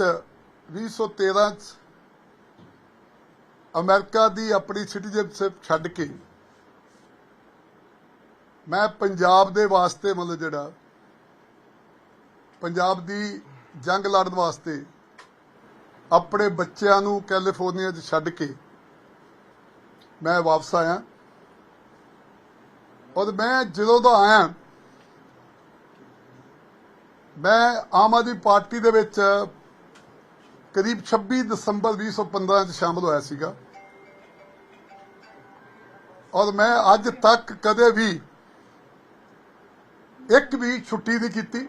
ਵਿੱਚ 2013 ਚ ਅਮਰੀਕਾ ਦੀ ਆਪਣੀ ਸਿਟੀਜ਼ਨਸ਼ਿਪ ਛੱਡ ਕੇ ਮੈਂ ਪੰਜਾਬ ਦੇ ਵਾਸਤੇ ਮਤਲਬ ਜਿਹੜਾ ਪੰਜਾਬ ਦੀ ਜੰਗ ਲੜਨ ਵਾਸਤੇ ਆਪਣੇ ਬੱਚਿਆਂ ਨੂੰ ਕੈਲੀਫੋਰਨੀਆ 'ਚ ਛੱਡ ਕੇ ਮੈਂ ਵਾਪਸ ਆਇਆ। ਔਰ ਮੈਂ ਜਦੋਂ ਦਾ ਆਇਆ, ਮੈਂ ਆਮ ਆਦਮੀ ਪਾਰਟੀ ਦੇ ਵਿੱਚ ਕਰੀਬ 26 ਦਸੰਬਰ 2015 ਚ ਸ਼ਾਮਲ ਹੋਇਆ ਸੀਗਾ। ਔਰ ਮੈਂ ਅੱਜ ਤੱਕ ਕਦੇ ਵੀ ਇੱਕ ਵੀ ਛੁੱਟੀ ਨਹੀਂ ਕੀਤੀ।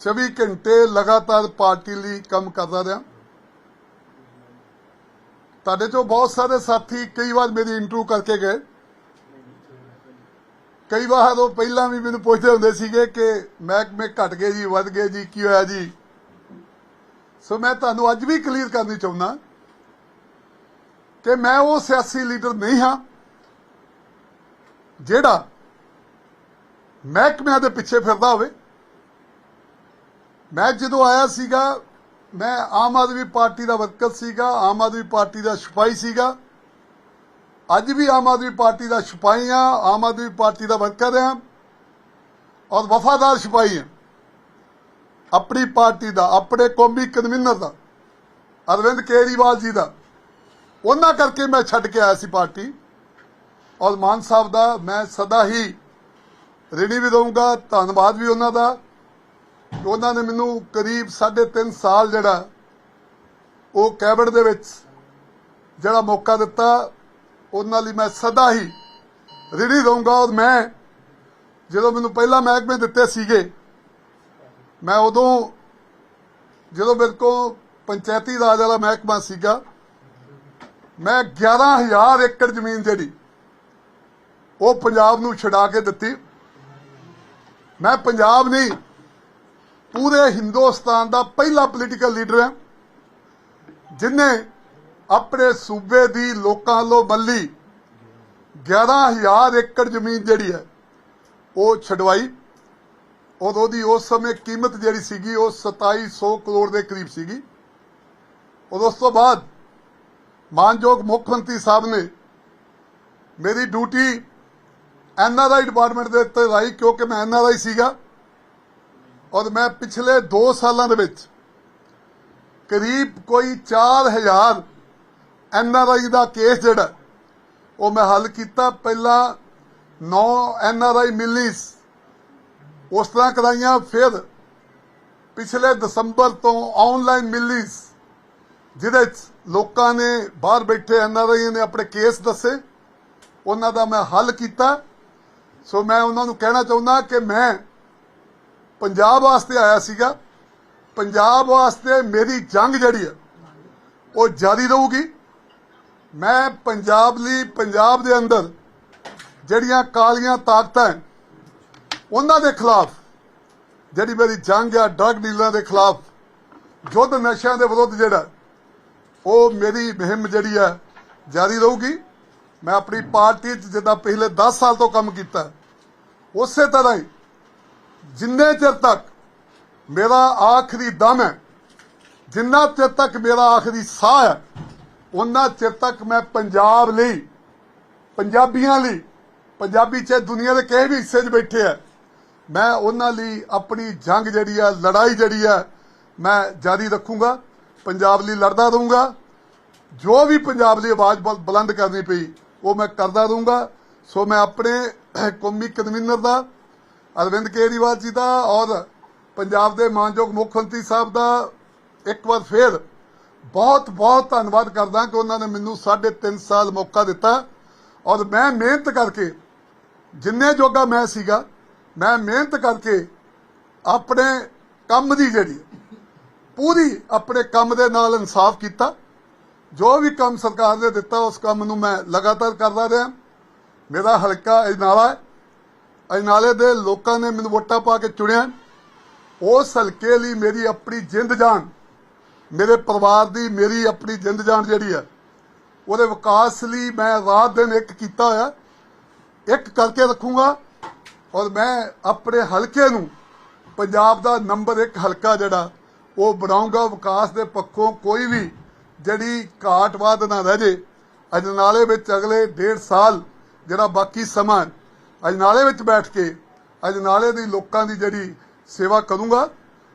24 ਘੰਟੇ ਲਗਾਤਾਰ ਪਾਰਟੀ ਲਈ ਕੰਮ ਕਰਦਾ ਰਿਹਾ। ਤੁਹਾਡੇ ਚੋਂ ਬਹੁਤ ਸਾਰੇ ਸਾਥੀ ਕਈ ਵਾਰ ਮੇਰੀ ਇੰਟਰਵਿਊ ਕਰਕੇ ਗਏ। ਕਈ ਵਾਰ ਉਹ ਪਹਿਲਾਂ ਵੀ ਮੈਨੂੰ ਪੁੱਛਦੇ ਹੁੰਦੇ ਸੀਗੇ ਕਿ ਮਹਿਕਮੇ ਘਟ ਗਏ ਜੀ, ਵੱਧ ਗਏ ਜੀ, ਕੀ ਹੋਇਆ ਜੀ? ਸੋ ਮੈਂ ਤੁਹਾਨੂੰ ਅੱਜ ਵੀ ਕਲੀਅਰ ਕਰਨੀ ਚਾਹੁੰਦਾ ਕਿ ਮੈਂ ਉਹ ਸਿਆਸੀ ਲੀਡਰ ਨਹੀਂ ਹਾਂ ਜਿਹੜਾ ਮਹਿਕਮਿਆਂ ਦੇ ਪਿੱਛੇ ਫਿਰਦਾ ਹੋਵੇ। ਮੈਂ ਜਦੋਂ ਆਇਆ ਸੀਗਾ, ਮੈਂ ਆਮ ਆਦਮੀ ਪਾਰਟੀ ਦਾ ਵਰਕਰ ਸੀਗਾ, ਆਮ ਆਦਮੀ ਪਾਰਟੀ ਦਾ ਸਿਪਾਹੀ ਸੀਗਾ। ਅੱਜ ਵੀ ਆਮ ਆਦਮੀ ਪਾਰਟੀ ਦਾ ਸਿਪਾਹੀ ਹਾਂ, ਆਮ ਆਦਮੀ ਪਾਰਟੀ ਦਾ ਵਰਕਰ ਹਾਂ ਔਰ ਵਫਾਦਾਰ ਸਿਪਾਹੀ ਹਾਂ। ਆਪਣੀ ਪਾਰਟੀ ਦਾ, ਆਪਣੇ ਕੌਮੀ ਕਨਵੀਨਰ ਦਾ, ਅਰਵਿੰਦ ਕੇਜਰੀਵਾਲ ਜੀ ਦਾ। ਉਹਨਾਂ ਕਰਕੇ ਮੈਂ ਛੱਡ ਕੇ ਆਇਆ ਸੀ ਪਾਰਟੀ। ਔਰ ਮਾਨ ਸਾਹਿਬ ਦਾ ਮੈਂ ਸਦਾ ਹੀ ਰਿਣੀ ਵੀ ਦਊਂਗਾ ਧੰਨਵਾਦ ਵੀ ਉਹਨਾਂ ਦਾ। ਉਹਨਾਂ ਨੇ ਮੈਨੂੰ ਕਰੀਬ 3.5 ਸਾਲ ਜਿਹੜਾ, ਉਹ ਕੈਬਨਿਟ ਦੇ ਵਿੱਚ ਜਿਹੜਾ ਮੌਕਾ ਦਿੱਤਾ, ਉਹਨਾਂ ਲਈ ਮੈਂ ਸਦਾ ਹੀ ਰਿਣੀ ਦਊਂਗਾ ਔਰ ਮੈਂ, ਜਦੋਂ ਮੈਨੂੰ ਪਹਿਲਾ ਮਹਿਕਮੇ ਦਿੱਤੇ ਸੀਗੇ ਮੈਂ ਉਦੋਂ ਜਦੋਂ ਮੇਰੇ ਕੋਲ ਪੰਚਾਇਤੀ ਰਾਜ ਵਾਲਾ ਮਹਿਕਮਾ ਸੀਗਾ, ਮੈਂ 11000 ਏਕੜ ਜ਼ਮੀਨ ਜਿਹੜੀ, ਉਹ ਪੰਜਾਬ ਨੂੰ ਛਡਾ ਕੇ ਦਿੱਤੀ। ਮੈਂ ਪੰਜਾਬ ਨਹੀਂ, ਪੂਰੇ ਹਿੰਦੁਸਤਾਨ ਦਾ ਪਹਿਲਾ ਪੋਲੀਟੀਕਲ ਲੀਡਰ ਹਾਂ। ਜਿਨੇ ਆਪਣੇ ਸੂਬੇ ਦੀ ਲੋਕਾਂ ਵੱਲੋਂ ਮੱਲੀ 11000 ਏਕੜ ਜ਼ਮੀਨ ਜਿਹੜੀ ਹੈ, ਉਹ ਛਡਵਾਈ। ਔਰ ਉਹਦੀ ਉਸ ਸਮੇਂ ਕੀਮਤ ਜਿਹੜੀ ਸੀਗੀ ਉਹ 2700 ਕਰੋੜ ਦੇ ਕਰੀਬ ਸੀਗੀ। ਔਰ ਉਸ ਤੋਂ ਬਾਅਦ ਮਾਨਯੋਗ ਮੁੱਖ ਮੰਤਰੀ ਸਾਹਿਬ ਨੇ ਮੇਰੀ ਡਿਊਟੀ ਐਨਆਰਆਈ ਡਿਪਾਰਟਮੈਂਟ ਦੇ ਉੱਤੇ ਲਾਈ ਕਿਉਂਕਿ ਮੈਂ ਐਨਆਰਆਈ ਸੀਗਾ। ਔਰ ਮੈਂ ਪਿਛਲੇ 2 ਸਾਲਾਂ ਦੇ ਵਿੱਚ ਕਰੀਬ ਕੋਈ 4000 ਐਨਆਰਆਈ ਦਾ ਕੇਸ ਜਿਹੜਾ ਉਹ ਮੈਂ ਹੱਲ ਕੀਤਾ। ਪਹਿਲਾਂ 9 ਐਨਆਰਆਈ ਮਿਲੀਸ ਉਸ ਤਰ੍ਹਾਂ ਕਰਾਈਆਂ, ਫਿਰ ਪਿਛਲੇ ਦਸੰਬਰ ਤੋਂ ਆਨਲਾਈਨ ਮਿਲੀਸ ਜਿਹਦੇ 'ਚ ਲੋਕਾਂ ਨੇ ਬਾਹਰ ਬੈਠੇ ਐਨਆਰਆਈ ਨੇ ਆਪਣੇ ਕੇਸ ਦੱਸੇ। ਉਹਨਾਂ ਦਾ ਮੈਂ ਹੱਲ ਕੀਤਾ। ਸੋ ਮੈਂ ਉਹਨਾਂ ਨੂੰ ਕਹਿਣਾ ਚਾਹੁੰਦਾ ਕਿ ਮੈਂ ਪੰਜਾਬ ਵਾਸਤੇ ਆਇਆ ਸੀਗਾ। ਪੰਜਾਬ ਵਾਸਤੇ ਮੇਰੀ ਜੰਗ ਜਿਹੜੀ ਹੈ ਉਹ ਜਾਰੀ ਰਹੂਗੀ। ਮੈਂ ਪੰਜਾਬ ਲਈ ਪੰਜਾਬ ਦੇ ਅੰਦਰ ਜਿਹੜੀਆਂ ਕਾਲੀਆਂ ਤਾਕਤਾਂ ਉਹਨਾਂ ਦੇ ਖਿਲਾਫ, ਜਿਹੜੀ ਮੇਰੀ ਜੰਗ ਆ ਡਰਗ ਡੀਲਰਾਂ ਦੇ ਖਿਲਾਫ, ਯੁੱਧ ਨਸ਼ਿਆਂ ਦੇ ਵਿਰੁੱਧ ਜਿਹੜਾ, ਉਹ ਮੇਰੀ ਮੁਹਿੰਮ ਜਿਹੜੀ ਹੈ ਜਾਰੀ ਰਹੂਗੀ। ਮੈਂ ਆਪਣੀ ਪਾਰਟੀ 'ਚ ਜਿੱਦਾਂ ਪਿਛਲੇ 10 ਸਾਲ ਤੋਂ ਕੰਮ ਕੀਤਾ, ਉਸੇ ਤਰ੍ਹਾਂ ਹੀ ਜਿੰਨੇ ਚਿਰ ਤੱਕ ਮੇਰਾ ਆਖਰੀ ਦਮ ਹੈ, ਜਿੰਨਾ ਚਿਰ ਤੱਕ ਮੇਰਾ ਆਖਰੀ ਸਾਹ ਹੈ ਉਹਨਾਂ ਚਿਰ ਤੱਕ ਮੈਂ ਪੰਜਾਬ ਲਈ, ਪੰਜਾਬੀਆਂ ਲਈ, ਪੰਜਾਬੀ ਚਾਹੇ ਦੁਨੀਆ ਦੇ ਕਿਸੇ ਵੀ ਹਿੱਸੇ 'ਚ ਬੈਠੇ ਆ ਮੈਂ ਉਹਨਾਂ ਲਈ ਆਪਣੀ ਜੰਗ ਜਿਹੜੀ ਆ, ਲੜਾਈ ਜਿਹੜੀ ਆ, ਮੈਂ ਜਾਰੀ ਰੱਖੂੰਗਾ, ਪੰਜਾਬ ਲਈ ਲੜਦਾ ਰਹੂੰਗਾ। ਜੋ ਵੀ ਪੰਜਾਬ ਲਈ ਆਵਾਜ਼ ਬੁਲੰਦ ਕਰਨੀ ਪਈ, ਉਹ ਮੈਂ ਕਰਦਾ ਰਹੂੰਗਾ। ਸੋ ਮੈਂ ਆਪਣੇ ਕੌਮੀ ਕਨਵੀਨਰ ਦਾ, ਅਰਵਿੰਦ ਕੇਜਰੀਵਾਲ ਜੀ ਦਾ ਔਰ ਪੰਜਾਬ ਦੇ ਮਾਨਯੋਗ ਮੁੱਖ ਮੰਤਰੀ ਸਾਹਿਬ ਦਾ ਇੱਕ ਵਾਰ ਫੇਰ ਬਹੁਤ ਬਹੁਤ ਧੰਨਵਾਦ ਕਰਦਾ ਕਿ ਉਹਨਾਂ ਨੇ ਮੈਨੂੰ 3.5 ਸਾਲ ਮੌਕਾ ਦਿੱਤਾ। ਔਰ ਮੈਂ ਮਿਹਨਤ ਕਰਕੇ ਜਿੰਨੇ ਜੋਗਾ ਮੈਂ ਸੀਗਾ ਮੈਂ ਮਿਹਨਤ ਕਰਕੇ ਆਪਣੇ ਕੰਮ ਦੀ ਜਿਹੜੀ, ਪੂਰੀ ਆਪਣੇ ਕੰਮ ਦੇ ਨਾਲ ਇਨਸਾਫ ਕੀਤਾ। ਜੋ ਵੀ ਕੰਮ ਸਰਕਾਰ ਨੇ ਦਿੱਤਾ, ਉਸ ਕੰਮ ਨੂੰ ਮੈਂ ਲਗਾਤਾਰ ਕਰਦਾ ਰਿਹਾ। ਮੇਰਾ ਹਲਕਾ ਅਜਨਾਲਾ ਹੈ। ਅਜਨਾਲੇ ਦੇ ਲੋਕਾਂ ਨੇ ਮੈਨੂੰ ਵੋਟਾਂ ਪਾ ਕੇ ਚੁਣਿਆ। ਉਸ ਹਲਕੇ ਲਈ ਮੇਰੀ ਆਪਣੀ ਜਿੰਦ ਜਾਨ, ਮੇਰੇ ਪਰਿਵਾਰ ਦੀ ਮੇਰੀ ਆਪਣੀ ਜਿੰਦ ਜਾਨ ਜਿਹੜੀ ਹੈ, ਉਹਦੇ ਵਿਕਾਸ ਲਈ ਮੈਂ ਰਾਤ ਦਿਨ ਇੱਕ ਕੀਤਾ ਹੋਇਆ। ਇੱਕ ਕਰਕੇ ਰੱਖੂੰਗਾ। ਔਰ ਮੈਂ ਆਪਣੇ ਹਲਕੇ ਨੂੰ ਪੰਜਾਬ ਦਾ ਨੰਬਰ 1 ਹਲਕਾ ਜਿਹੜਾ, ਉਹ ਬਣਾਉਂਗਾ ਵਿਕਾਸ ਦੇ ਪੱਖੋਂ ਕੋਈ ਵੀ ਜਿਹੜੀ ਘਾਟਵਾਦ ਨਾ ਰਹਿ ਜੇ। ਅਜਨਾਲੇ ਵਿੱਚ ਅਗਲੇ ਡੇਢ ਸਾਲ ਜਿਹੜਾ ਬਾਕੀ ਸਮਾਂ ਅਜਨਾਲੇ ਵਿੱਚ ਬੈਠ ਕੇ ਅਜਨਾਲੇ ਦੀ ਲੋਕਾਂ ਦੀ ਜਿਹੜੀ ਸੇਵਾ ਕਰੂੰਗਾ।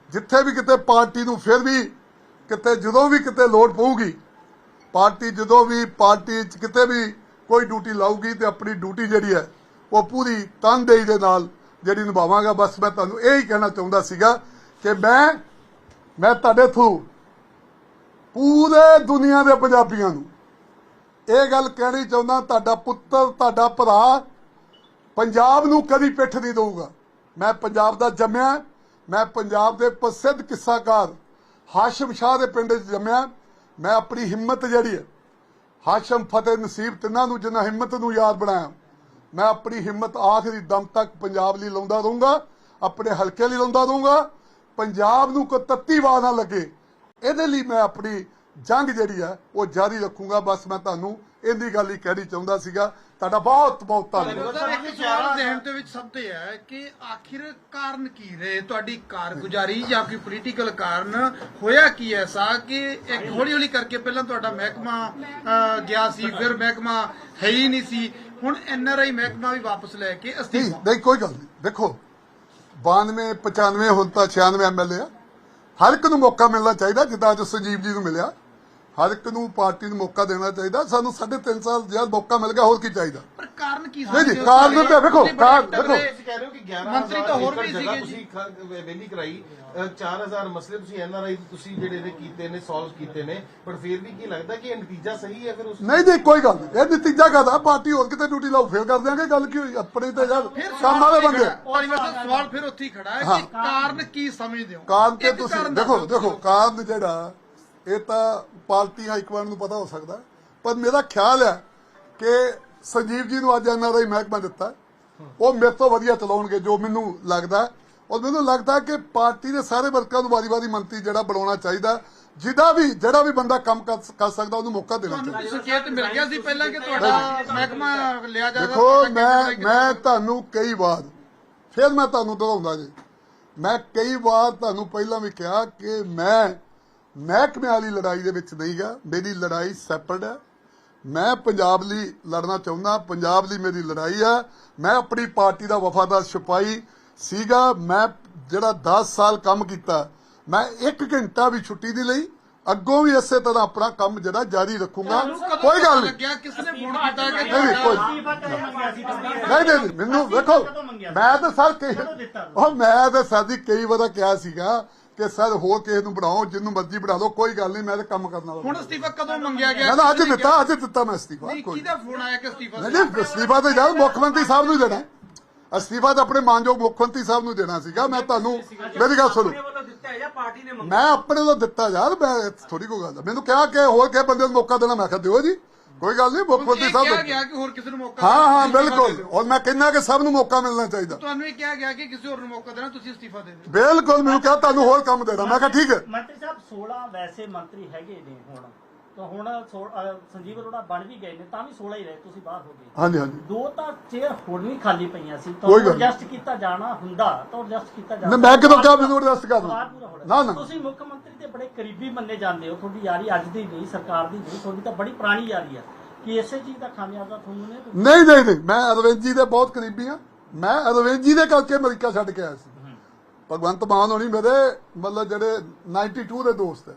ਜਿੱਥੇ ਵੀ ਕਿਤੇ ਪਾਰਟੀ ਨੂੰ ਫਿਰ ਵੀ ਕਿਤੇ ਜਦੋਂ ਵੀ ਕਿਤੇ ਲੋੜ ਪਊਗੀ, ਪਾਰਟੀ ਜਦੋਂ ਵੀ ਪਾਰਟੀ 'ਚ ਕਿਤੇ ਵੀ ਕੋਈ ਡਿਊਟੀ ਲਾਊਗੀ ਤੇ ਆਪਣੀ ਡਿਊਟੀ ਜਿਹੜੀ ਹੈ ਉਹ ਪੂਰੀ ਤਨਦੇਹੀ ਦੇ ਨਾਲ ਜਿਹੜੀ ਨਿਭਾਵਾਂਗਾ। ਬਸ ਮੈਂ ਤੁਹਾਨੂੰ ਇਹ ਹੀ ਕਹਿਣਾ ਚਾਹੁੰਦਾ ਸੀਗਾ ਕਿ ਮੈਂ ਮੈਂ ਤੁਹਾਡੇ ਥਰੂ ਪੂਰੇ ਦੁਨੀਆ ਦੇ ਪੰਜਾਬੀਆਂ ਨੂੰ ਇਹ ਗੱਲ ਕਹਿਣੀ ਚਾਹੁੰਦਾ, ਤੁਹਾਡਾ ਪੁੱਤਰ, ਤੁਹਾਡਾ ਭਰਾ ਪੰਜਾਬ ਨੂੰ ਕਦੀ ਪਿੱਠ ਨਹੀਂ ਦਊਗਾ। ਮੈਂ ਪੰਜਾਬ ਦਾ ਜੰਮਿਆ, ਮੈਂ ਪੰਜਾਬ ਦੇ ਪ੍ਰਸਿੱਧ ਕਿੱਸਾਕਾਰ ਹਾਸ਼ਮ ਸ਼ਾਹ ਦੇ ਪਿੰਡ 'ਚ ਜੰਮਿਆ। ਮੈਂ ਆਪਣੀ ਹਿੰਮਤ ਜਿਹੜੀ ਹੈ, ਹਾਸ਼ਮ ਫਤਿਹ ਨਸੀਬ ਤਿੰਨਾਂ ਨੂੰ ਜਿਨ੍ਹਾਂ ਹਿੰਮਤ ਨੂੰ ਯਾਦ ਬਣਾਇਆ। ਮੈਂ ਆਪਣੀ ਹਿੰਮਤ ਆਖਰੀ ਦਮ ਤੱਕ ਪੰਜਾਬ ਲਈ ਲਾਉਂਦਾ ਰਹੂੰਗਾ, ਆਪਣੇ ਹਲਕੇ ਲਈ ਲਾਉਂਦਾ ਰਹੂੰਗਾ, ਪੰਜਾਬ ਨੂੰ ਕੋਈ ਤੱਤੀ ਵਾਹ ਨਾ ਲੱਗੇ। ਇਹਦੇ ਲਈ ਮੈਂ ਆਪਣੀ ਜੰਗ ਜਿਹੜੀ ਹੈ ਉਹ ਜਾਰੀ ਰੱਖੂੰਗਾ। ਬਸ ਮੈਂ ਤੁਹਾਨੂੰ ਇਹਦੀ ਗੱਲ ਹੀ ਕਹਿਣੀ ਚਾਹੁੰਦਾ ਸੀਗਾ ਤੁਹਾਡਾ ਬਹੁਤ ਬਹੁਤ ਧੰਨਵਾਦ। ਸਵਾਲ ਦੇਣ ਦੇ ਵਿੱਚ ਸਭ ਤੇ ਹੈ ਕਿ ਆਖਿਰ ਕਾਰਨ ਕੀ ਰਹੇ? ਤੁਹਾਡੀ ਕਾਰਗੁਜ਼ਾਰੀ ਜਾਂ ਕੋਈ ਪੋਲੀਟੀਕਲ ਕਾਰਨ ਹੋਇਆ ਕੀ ਐਸਾ ਕਿ ਇੱਕ ਹੌਲੀ ਹੌਲੀ ਕਰਕੇ ਪਹਿਲਾਂ ਤੁਹਾਡਾ ਮਹਿਕਮਾ ਗਿਆ ਸੀ ਫਿਰ ਮਹਿਕਮਾ ਹੈ ਹੀ ਨਹੀਂ ਸੀ। ਹੁਣ ਐਨਆਰਆਈ ਮਹਿਕਮਾ ਵੀ ਵਾਪਸ ਲੈ ਕੇ ਨਹੀਂ ਅਸਤੀਫਾ। ਨਹੀਂ ਕੋਈ ਗੱਲ ਨਹੀਂ। ਦੇਖੋ 92 95 ਹੁਣ ਤਾਂ 96 ਐਮਐਲਏ ਆ। ਹਰ ਇੱਕ ਨੂੰ ਮੌਕਾ ਮਿਲਣਾ ਚਾਹੀਦਾ ਜਿੱਦਾਂ ਅੱਜ ਸੰਜੀਵ ਜੀ ਨੂੰ ਮਿਲਿਆ। ਹਰ ਇੱਕ ਨੂੰ ਪਾਰਟੀ ਨੂੰ ਮੌਕਾ ਦੇਣਾ ਚਾਹੀਦਾ। ਸਾਨੂੰ 3.5 ਸਾਲ ਜਦ ਮੌਕਾ ਮਿਲ ਗਿਆ ਹੋਰ ਕੀ ਚਾਹੀਦਾ? ਪਰ ਕਾਰਨ ਕੀ ਨਹੀਂ ਜੀ, ਸਮਝਦੇ ਹੋ? ਕਾਰਨ ਤਾਂ ਬੜੇ ਕਾਰਨ ਦੇਖੋ। ਤੁਸੀਂ ਕਹਿ ਰਹੇ ਹੋ ਕਿ 11 ਮੰਤਰੀ ਤਾਂ ਹੋਰ ਵੀ ਸੀਗੇ ਜੀ। ਤੁਸੀਂ ਵੇਲੀ ਕਰਾਈ। ਅ, 4000 ਮਸਲੇ ਤੁਸੀਂ ਐਨਆਰਆਈ ਤੁਸੀਂ ਜਿਹੜੇ ਨੇ ਕੀਤੇ ਨੇ ਸੋਲਵ ਕੀਤੇ ਨੇ। ਪਰ ਫਿਰ ਵੀ ਕੀ ਲੱਗਦਾ ਕਿ ਇਹ ਨਤੀਜਾ ਸਹੀ ਹੈ ਫਿਰ ਉਸ ਨਹੀਂ ਨਹੀਂ ਕੋਈ ਗੱਲ ਨਹੀਂ। ਇਹ ਨਤੀਜਾ ਕਹਦਾ? ਪਾਰਟੀ ਹੋਰ ਕਿਤੇ ਡਿਊਟੀ ਲਾਓ ਫੇਰ ਕਰ ਦਿਆਂਗੇ ਗੱਲ ਕੀ ਹੋਈ? ਆਪਣੇ ਤੇ ਯਾਰ ਕੰਮ ਵਾਲੇ ਬੰਦੇ ਸਵਾਲ ਫਿਰ ਉੱਥੇ ਹੀ ਖੜਾ ਹੈ। ਕਿ ਕਾਰਨ ਕੀ ਸਮਝਦੇ ਹੋ? ਕਾਰਨ ਤੇ ਤੁਸੀਂ ਦੇਖੋ ਦੇਖੋ ਕਾਰਨ ਜਿਹੜਾ ਇਹ ਤਾਂ ਪਾਰਟੀ ਹਾਈਕਮਾਂਡ ਨੂੰ ਪਤਾ ਹੋ ਸਕਦਾ ਪਰ ਮੇਰਾ ਖਿਆਲ ਹੈ ਕਿ ਸੰਜੀਵ ਜੀ ਨੂੰ ਅੱਜ ਐਨਆਰਆਈ ਮਹਿਕਮਾ ਦਿੱਤਾ ਉਹ ਮੇਰੇ ਤੋਂ ਵਧੀਆ ਚਲਾਉਣਗੇ ਜੋ ਮੈਨੂੰ ਲੱਗਦਾ ਔਰ ਮੈਨੂੰ ਲੱਗਦਾ ਕਿ ਪਾਰਟੀ ਦੇ ਸਾਰੇ ਵਰਕਰਾਂ ਨੂੰ ਵਾਰੀ-ਵਾਰੀ ਮੰਤਰੀ ਜਿਹੜਾ ਬਣਾਉਣਾ ਚਾਹੀਦਾ ਜਿਹਦਾ ਵੀ ਜਿਹੜਾ ਵੀ ਬੰਦਾ ਕੰਮ ਕਰ ਸਕਦਾ ਉਹਨੂੰ ਮੌਕਾ ਦੇਣਾ ਚਾਹੀਦਾ। ਸੰਕੇਤ ਮਿਲ ਗਿਆ ਸੀ ਪਹਿਲਾਂ ਕਿ ਤੁਹਾਡਾ ਮਹਿਕਮਾ ਲਿਆ ਜਾਵੇ ਦੇਖੋ ਮੈਂ ਮੈਂ ਤੁਹਾਨੂੰ ਕਈ ਵਾਰ ਫਿਰ ਮੈਂ ਤੁਹਾਨੂੰ ਦੁਹਰਾਉਂਦਾ ਜੀ। ਮੈਂ ਕਈ ਵਾਰ ਤੁਹਾਨੂੰ ਪਹਿਲਾਂ ਵੀ ਕਿਹਾ ਕਿ ਮੈਂ ਮਹਿਕਮੇ ਵਾਲੀ ਲੜਾਈ ਦੇ ਵਿੱਚ ਨਹੀਂ ਗਾ ਮੇਰੀ ਲੜਾਈ ਸੈਪਰੇਟ ਹੈ। ਮੈਂ ਪੰਜਾਬ ਲਈ ਲੜਨਾ ਚਾਹੁੰਦਾ ਪੰਜਾਬ ਲਈ ਮੇਰੀ ਲੜਾਈ ਆ। ਮੈਂ ਆਪਣੀ ਪਾਰਟੀ ਦਾ ਵਫਾਦਾਰ ਸਿਪਾਹੀ ਸੀਗਾ। ਮੈਂ ਜਿਹੜਾ 10 ਸਾਲ ਕੰਮ ਕੀਤਾ ਮੈਂ 1 ਘੰਟਾ ਵੀ ਛੁੱਟੀ ਨਹੀਂ ਲਈ। ਅੱਗੋਂ ਵੀ ਇਸੇ ਤਰ੍ਹਾਂ ਆਪਣਾ ਕੰਮ ਜਿਹੜਾ ਜਾਰੀ ਰੱਖੂੰਗਾ। ਕੋਈ ਗੱਲ ਨਹੀਂ। ਲੱਗਿਆ ਕਿਸ ਨੇ ਫੋਨ ਕੀਤਾ ਕਿ ਨਹੀਂ, ਨਹੀਂ, ਕੋਈ- ਨਹੀਂ ਮੈਨੂੰ ਵੇਖੋ? ਮੈਂ ਤਾਂ ਸਰ ਕਈ? ਉਹ ਮੈਂ ਤਾਂ ਸਰ ਜੀ ਕਈ ਵਾਰ ਕਿਹਾ ਸੀਗਾ ਕਿ ਸਰ ਹੋਰ ਕਿਸੇ ਨੂੰ ਬਣਾਓ ਜਿੰਨੂੰ ਮਰਜ਼ੀ ਬਣਾ ਲਓ ਕੋਈ ਗੱਲ ਨਹੀਂ ਮੈਂ ਤਾਂ ਕੰਮ ਕਰਨ ਵਾਲਾ ਹੁਣ ਅਸਤੀਫਾ ਕਦੋਂ ਮੰਗਿਆ ਗਿਆ? ਮੈਂ ਤਾਂ ਅੱਜ ਦਿੱਤਾ ਅੱਜ ਦਿੱਤਾ ਮੈਂ ਅਸਤੀਫਾ ਨਹੀਂ ਕੋਈ ਕਿਹਦਾ ਫੋਨ ਆਇਆ ਕਿ ਅਸਤੀਫਾ ਨਹੀਂ ਨਹੀਂ ਅਸਤੀਫਾ ਤਾਂ ਯਾਰ ਮੁੱਖ ਮੰਤਰੀ ਸਾਹਿਬ ਨੂੰ ਦੇਣਾ। ਅਸਤੀਫਾ ਤਾਂ ਆਪਣੇ ਮਾਨਯੋਗ ਮੁੱਖ ਮੰਤਰੀ ਸਾਹਿਬ ਨੂੰ ਦੇਣਾ ਸੀਗਾ ਮੈਂ ਤੁਹਾਨੂੰ ਮੇਰੀ ਗੱਲ ਸੁਣੋ। ਮੈਂ ਆਪਣੇ ਤੋਂ ਦਿੱਤਾ ਯਾਰ ਮੈਂ ਥੋੜੀ ਕੋਈ ਗੱਲ। ਮੈਨੂੰ ਕਿਹਾ ਕਿ ਹੋਰ ਕਿਸੇ ਬੰਦੇ ਨੂੰ ਮੌਕਾ ਦੇਣਾ ਮੈਂ ਕਿਹਾ ਦਿਓ ਜੀ। ਕੋਈ ਗੱਲ ਨਹੀਂ ਮੁੱਖ ਮੰਤਰੀ ਇਹ ਕਿਹਾ ਸਾਹਿਬ ਗਿਆ ਕਿ ਹੋਰ ਕਿਸੇ ਨੂੰ ਮੌਕਾ ਹਾਂ ਹਾਂ ਬਿਲਕੁਲ। ਔਰ ਮੈਂ ਕਹਿੰਦਾ ਕਿ ਸਭ ਨੂੰ ਮੌਕਾ ਮਿਲਣਾ ਚਾਹੀਦਾ ਤੁਹਾਨੂੰ ਇਹ ਕਿਹਾ ਗਿਆ ਕਿ ਕਿਸੇ ਹੋਰ ਨੂੰ ਮੌਕਾ ਦੇਣਾ ਤੁਸੀਂ ਅਸਤੀਫਾ ਦੇ ਦਿਓ ਬਿਲਕੁਲ ਮੈਨੂੰ ਕਿਹਾ ਤੁਹਾਨੂੰ ਹੋਰ ਕੰਮ ਦੇਣਾ ਮੈਂ ਕਿਹਾ ਠੀਕ ਹੈ ਮੰਤਰੀ ਸਾਹਿਬ 16 ਵੈਸੇ ਮੰਤਰੀ ਹੈਗੇ ਨੇ ਹੁਣ ਤਾਂ ਹੁਣ ਸੰਜੀਵ ਅਰੋੜਾ ਬਣ ਵੀ ਗਏ ਨੇ ਤਾਂ ਵੀ 16 ਹੀ ਰਹੇ ਤੁਸੀਂ ਬਾਹਰ ਹੋ ਗਏ ਹਾਂਜੀ ਹਾਂਜੀ ਦੋ ਤਾਂ ਚੇਅਰ ਹੁਣ ਵੀ ਖਾਲੀ ਪਈਆਂ ਸੀ ਤਾਂ। ਐਡਜਸਟ ਕੀਤਾ ਜਾਣਾ ਹੁੰਦਾ ਤਾਂ ਐਡਜਸਟ ਕੀਤਾ ਜਾਣਾ ਮੈਂ ਕਿਦੋਂ ਕਿਹਾ ਮੈਨੂੰ adjust ਕਰ ਦਿਓ? ਸਵਾਲ ਪੂਰਾ ਹੋਣਾ। ਨਾ, ਨਾ। ਤੁਸੀਂ ਮੁੱਖ ਮੰਤਰੀ ਕਰੀਬੀ ਮੰਨੇ ਜਾਂਦੇ ਹੋ ਤੁਹਾਡੀ ਯਾਰੀ ਅੱਜ ਦੀ ਨਹੀਂ ਸਰਕਾਰ ਦੀ ਨਹੀਂ ਤੁਹਾਡੀ ਤਾਂ ਬੜੀ ਪੁਰਾਣੀ ਯਾਰੀ ਆ। ਕਿ ਇਸੇ ਚੀਜ਼ ਦਾ ਖਾਮਿਆਜ਼ਾ ਤੁਹਾਨੂੰ ਨੇ ਨਹੀਂ ਨਹੀਂ ਨਹੀਂ ਮੈਂ ਅਰਵਿੰਦ ਜੀ ਦੇ ਬਹੁਤ ਕਰੀਬੀ ਆ। ਮੈਂ ਅਰਵਿੰਦ ਜੀ ਦੇ ਕਰਕੇ ਅਮਰੀਕਾ ਛੱਡ ਕੇ ਆਇਆ ਸੀ। ਭਗਵੰਤ ਮਾਨ ਹੋਣੀ ਮੇਰੇ ਮਤਲਬ ਜਿਹੜੇ 92 ਦੇ ਦੋਸਤ ਹੈ।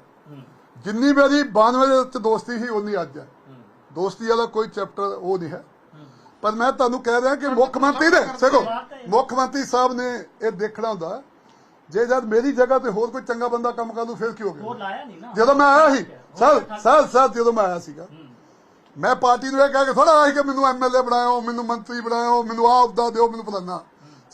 ਜਿੰਨੀ ਮੇਰੀ 92 ਦੇ ਵਿੱਚ ਦੋਸਤੀ ਸੀ ਉਨੀ ਅੱਜ ਹੈ। ਦੋਸਤੀ ਵਾਲਾ ਕੋਈ ਚੈਪਟਰ ਉਹ ਨਹੀਂ ਹੈ। ਪਰ ਮੈਂ ਤੁਹਾਨੂੰ ਕਹਿ ਰਿਹਾ ਕਿ ਮੁੱਖ ਮੰਤਰੀ ਨੇ ਦੇਖੋ ਮੁੱਖ ਮੰਤਰੀ ਸਾਹਿਬ ਨੇ ਇਹ ਦੇਖਣਾ ਹੁੰਦਾ। ਜੇ ਜਦ ਮੇਰੀ ਜਗ੍ਹਾ ਤੇ ਹੋਰ ਕੋਈ ਚੰਗਾ ਬੰਦਾ ਕੰਮ ਕਰ ਲੂ ਫਿਰ ਕੀ ਹੋ ਗਿਆ? ਉਹ ਲਾਇਆ ਨਹੀਂ ਨਾ। ਜਦੋਂ ਮੈਂ ਆਇਆ ਸੀ ਸਰ ਸਰ ਸਰ ਜਦੋਂ ਮੈਂ ਆਇਆ ਸੀਗਾ ਮੈਂ ਪਾਰਟੀ ਨੂੰ ਇਹ ਕਹਿ ਕੇ ਥੋੜਾ ਆਇਆ ਕਿ ਮੈਨੂੰ ਐਮਐਲਏ ਬਣਾਇਓ ਮੈਨੂੰ ਮੰਤਰੀ ਬਣਾਇਓ ਮੈਨੂੰ ਆਹ ਅਹੁਦਾ ਦਿਓ ਮੈਨੂੰ ਫਲਾਨਾ।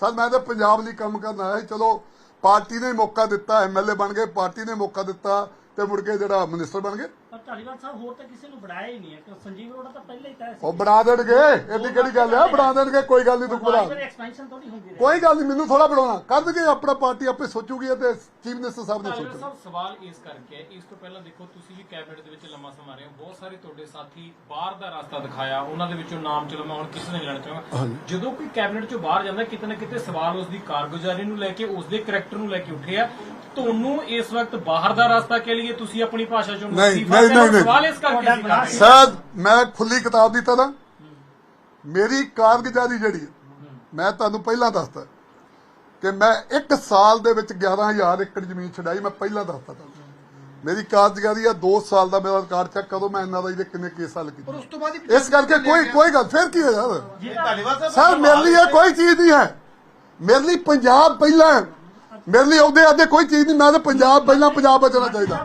ਸਰ ਮੈਂ ਤਾਂ ਪੰਜਾਬ ਲਈ ਕੰਮ ਕਰਨ ਆਇਆ ਸੀ ਚਲੋ ਪਾਰਟੀ ਨੇ ਮੌਕਾ ਦਿੱਤਾ ਐਮਐਲਏ ਬਣ ਗਏ ਪਾਰਟੀ ਨੇ ਮੌਕਾ ਦਿੱਤਾ ਤੇ ਮੁੜ ਕੇ ਜਿਹੜਾ ਮਿਨਿਸਟਰ ਬਣ ਗਏ। ਪਰ ਧਾਲੀਵਾਲ ਸਾਹਿਬ ਹੋਰ ਤਾਂ ਕਿਸੇ ਨੂੰ ਬਣਾਇਆ ਹੀ ਨਹੀਂ ਹੈ। ਕਿ ਸੰਜੀਵ ਅਰੋੜਾ ਤਾਂ ਪਹਿਲਾਂ ਹੀ ਤੈਅ ਸੀ। ਉਹ ਬਣਾ ਦੇਣਗੇ। ਇਹਦੀ ਕਿਹੜੀ ਗੱਲ ਹੈ? ਬਣਾ ਦੇਣਗੇ ਕੋਈ ਗੱਲ ਨਹੀਂ ਤੂੰ ਬਣਾ। ਐਕਸਪੈਂਸ਼ਨ ਥੋੜੀ ਹੁੰਦੀ ਰਹੀ ਕੋਈ ਗੱਲ ਨਹੀਂ ਮੈਨੂੰ ਥੋੜਾ ਬਣਾਉਣਾ। ਕਰਨਗੇ ਆਪਣਾ ਪਾਰਟੀ ਆਪੇ ਸੋਚੂਗੀ ਤੇ ਚੀਫ ਮਿਨਿਸਟਰ ਸਾਹਿਬ ਨੇ ਧਾਲੀਵਾਲ ਸੋਚਣਾ। ਸਾਹਿਬ ਸਵਾਲ ਇਸ ਕਰਕੇ ਹੈ, ਇਸ ਤੋਂ ਪਹਿਲਾਂ ਦੇਖੋ ਤੁਸੀਂ ਵੀ ਕੈਬਨਿਟ ਦੇ ਵਿੱਚ ਲੰਮਾ ਸਮਾਂ ਰਹੇ ਹੋ। ਬਹੁਤ ਸਾਰੇ ਤੁਹਾਡੇ ਸਾਥੀ ਬਾਹਰ ਦਾ ਰਸਤਾ ਦਿਖਾਇਆ ਉਹਨਾਂ ਦੇ ਵਿੱਚੋਂ ਨਾਮ ਚਲੋ ਮੈਂ ਹੁਣ ਕਿਸੇ ਨੇ ਲੈਣਾ ਚਾਹਾਂਗਾ ਜਦੋਂ ਕੋਈ ਕੈਬਨਿਟ ਚੋਂ ਬਾਹਰ ਜਾਂਦਾ ਕਿਤੇ ਨਾ ਕਿਤੇ ਸਵਾਲ ਉਸ ਦੀ ਕਾਰਗੁਜ਼ਾਰੀ ਨੂੰ ਲੈ ਕੇ ਉਸ ਦੇ ਕਰੈਕਟਰ ਨੂੰ ਲੈ ਕੇ ਉੱਠੇ ਆ। ਤੁਹਾਨੂੰ ਇਸ ਵਕਤ ਬਾਹਰ ਦਾ ਰਸਤਾ ਕੇ ਲਈ ਤੁਸੀਂ ਆਪਣੀ ਭਾਸ਼ਾ ਚੋਂ ਨਹੀਂ, ਨਹੀਂ, ਨਹੀਂ, ਨਹੀਂ। ਸਵਾਲ ਇਸ ਕਰਕੇ ਸੀ ਕਰ ਰਹੇ। ਸਰ ਮੈਂ ਖੁੱਲੀ ਕਿਤਾਬ ਦੀ ਤਰ੍ਹਾਂ ਮੇਰੀ ਕਾਰਗੁਜ਼ਾਰੀ ਜਿਹੜੀ ਹੈ, ਮੈਂ ਤੁਹਾਨੂੰ ਪਹਿਲਾਂ ਦੱਸਤਾ ਕਿ ਮੈਂ 1 ਸਾਲ ਦੇ ਵਿੱਚ 11000 ਏਕੜ ਜ਼ਮੀਨ ਛਡਾਈ ਮੈਂ ਪਹਿਲਾਂ ਦੱਸਤਾ ਤੁਹਾਨੂੰ। ਮੇਰੀ ਕਾਰਗੁਜ਼ਾਰੀ ਆ 2 ਸਾਲ ਦਾ ਮੇਰਾ ਰਿਕਾਰਡ ਚੈੱਕ ਕਰੋ ਮੈਂ ਇਹਨਾਂ ਦਾ ਇਹਦੇ ਕਿੰਨੇ ਕੇਸ ਹੱਲ ਪਰ ਉਸ ਕੀਤੇ ਤੋਂ ਬਾਅਦ ਹੀ ਇਸ ਕਰਕੇ ਕੋਈ ਕੋਈ ਗੱਲ ਫਿਰ ਕੀ ਹੋਇਆ ਯਾਰ? ਸਾਹਿਬ ਸਰ ਮੇਰੇ ਲਈ ਇਹ ਕੋਈ ਚੀਜ਼ ਨਹੀਂ ਹੈ। ਮੇਰੇ ਲਈ ਪੰਜਾਬ ਪਹਿਲਾਂ ਹੈ। ਮੇਰੇ ਲਈ ਉਹਦੇ ਅੱਗੇ ਕੋਈ ਚੀਜ਼ ਨਹੀਂ ਮੈਂ ਤਾਂ ਪੰਜਾਬ ਪਹਿਲਾਂ ਪੰਜਾਬ ਬਚਣਾ ਚਾਹੀਦਾ।